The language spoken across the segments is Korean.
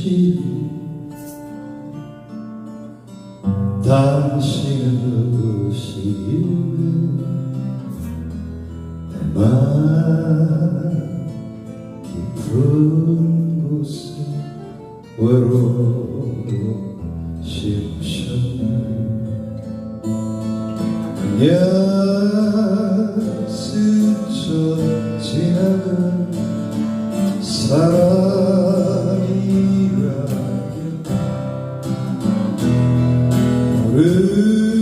당신이 당신을 의식해 내맘 깊은 곳에 외로워 심으셨네 그냥 스쳐 지나간 사랑. 이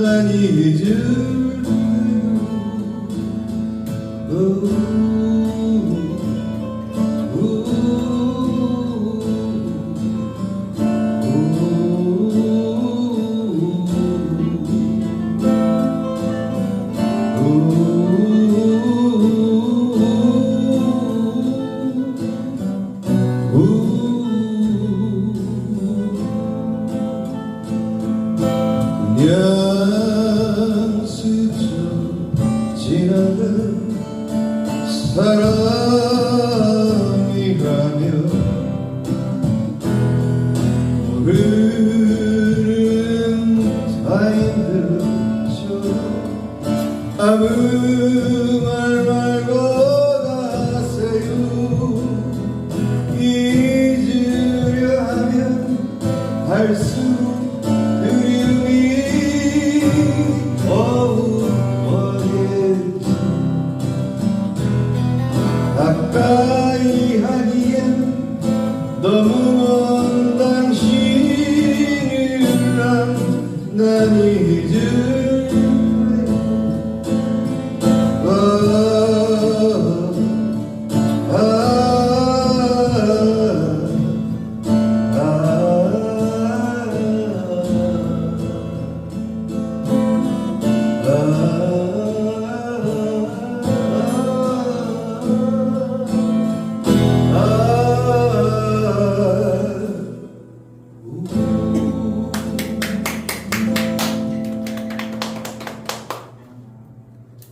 난, 난 잊을 나간 사람이라며 모르는 타인들처럼 아무 말 말고 가세요. 잊으려 하면 할수록 가까이 하기엔 너무 먼 당신을 난, 난